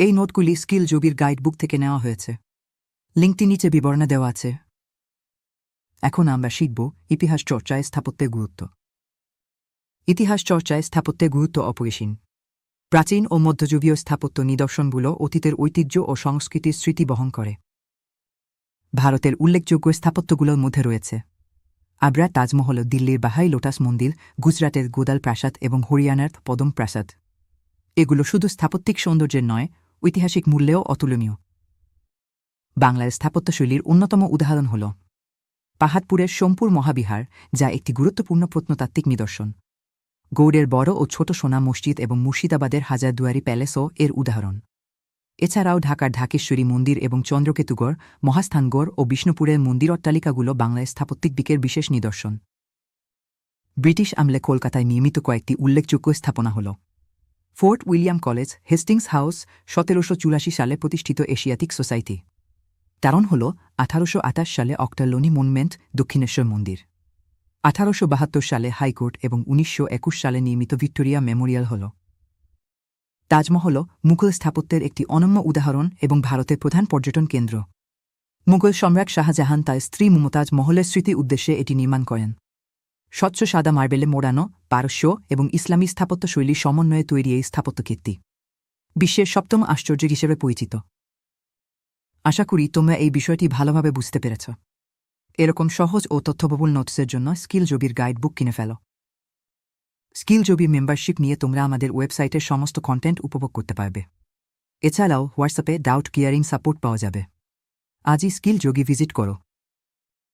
এই নোটগুলি স্কিল জবির গাইডবুক থেকে নেওয়া হয়েছে। লিঙ্কটি নিচে বিবরণে দেওয়া আছে। এখন আমরা শিখব ইতিহাস চর্চায় স্থাপত্যের গুরুত্ব। ইতিহাস চর্চায় স্থাপত্যের গুরুত্ব অপরিসীম। প্রাচীন ও মধ্যযুগীয় স্থাপত্য নিদর্শনগুলো অতীতের ঐতিহ্য ও সংস্কৃতির স্মৃতি বহন করে। ভারতের উল্লেখযোগ্য স্থাপত্যগুলোর মধ্যে রয়েছে। আগ্রা তাজমহল, দিল্লির বাহাই লোটাস মন্দির, গুজরাটের গোদাল প্রাসাদ এবং হরিয়ানার পদম প্রাসাদ। এগুলো শুধু স্থাপত্যিক সৌন্দর্যের নয় ঐতিহাসিক মূল্যেও অতুলনীয়। বাংলার স্থাপত্যশৈলীর অন্যতম উদাহরণ হল পাহাড়পুরের সোমপুর মহাবিহার, যা একটি গুরুত্বপূর্ণ প্রত্নতাত্ত্বিক নিদর্শন। গৌড়ের বড় ও ছোট সোনা মসজিদ এবং মুর্শিদাবাদের হাজারদুয়ারি প্যালেসও এর উদাহরণ। এছাড়াও ঢাকার ঢাকেশ্বরী মন্দির এবং চন্দ্রকেতুগড় মহাস্থানগড় ও বিষ্ণুপুরের মন্দির অট্টালিকাগুলো বাংলায় স্থাপত্যিক দিকের বিশেষ নিদর্শন। ব্রিটিশ আমলে কলকাতায় নিয়মিত কয়েকটি উল্লেখযোগ্য স্থাপনা হল Fort William College, Hastings House, সতেরোশো চুরাশি সালে প্রতিষ্ঠিত এশিয়াটিক সোসাইটি। কারণ হল আঠারোশো আঠাশ সালে অক্টারলোনি মনুমেন্ট, দক্ষিণেশ্বর মন্দির। আঠারোশো বাহাত্তর সালে হাইকোর্ট এবং উনিশশো একুশ সালে নির্মিত ভিক্টোরিয়া মেমোরিয়াল হল। তাজমহল মুঘল স্থাপত্যের একটি অনন্য উদাহরণ এবং ভারতের প্রধান পর্যটন কেন্দ্র। মুঘল সম্রাট শাহজাহান তার স্ত্রী মুমতাজ মহলের স্মৃতি উদ্দেশ্যে এটি নির্মাণ করেন। স্বচ্ছ সাদা মার্বেলে মোড়ানো, পারস্য এবং ইসলামী স্থাপত্য শৈলীর সমন্বয়ে তৈরি এই স্থাপত্য কীর্তি বিশ্বের সপ্তম আশ্চর্য হিসেবে পরিচিত। আশা করি তোমরা এই বিষয়টি ভালোভাবে বুঝতে পেরেছ। এরকম সহজ ও তথ্যবহুল নোটসের জন্য স্কিল জবির গাইড বুক কিনে ফেলো। স্কিল জবি মেম্বারশিপ নিয়ে তোমরা আমাদের ওয়েবসাইটের সমস্ত কন্টেন্ট উপভোগ করতে পারবে। এছাড়াও হোয়াটসঅ্যাপে ডাউট ক্লিয়ারিং সাপোর্ট পাওয়া যাবে। আজই স্কিল যোগী ভিজিট করো।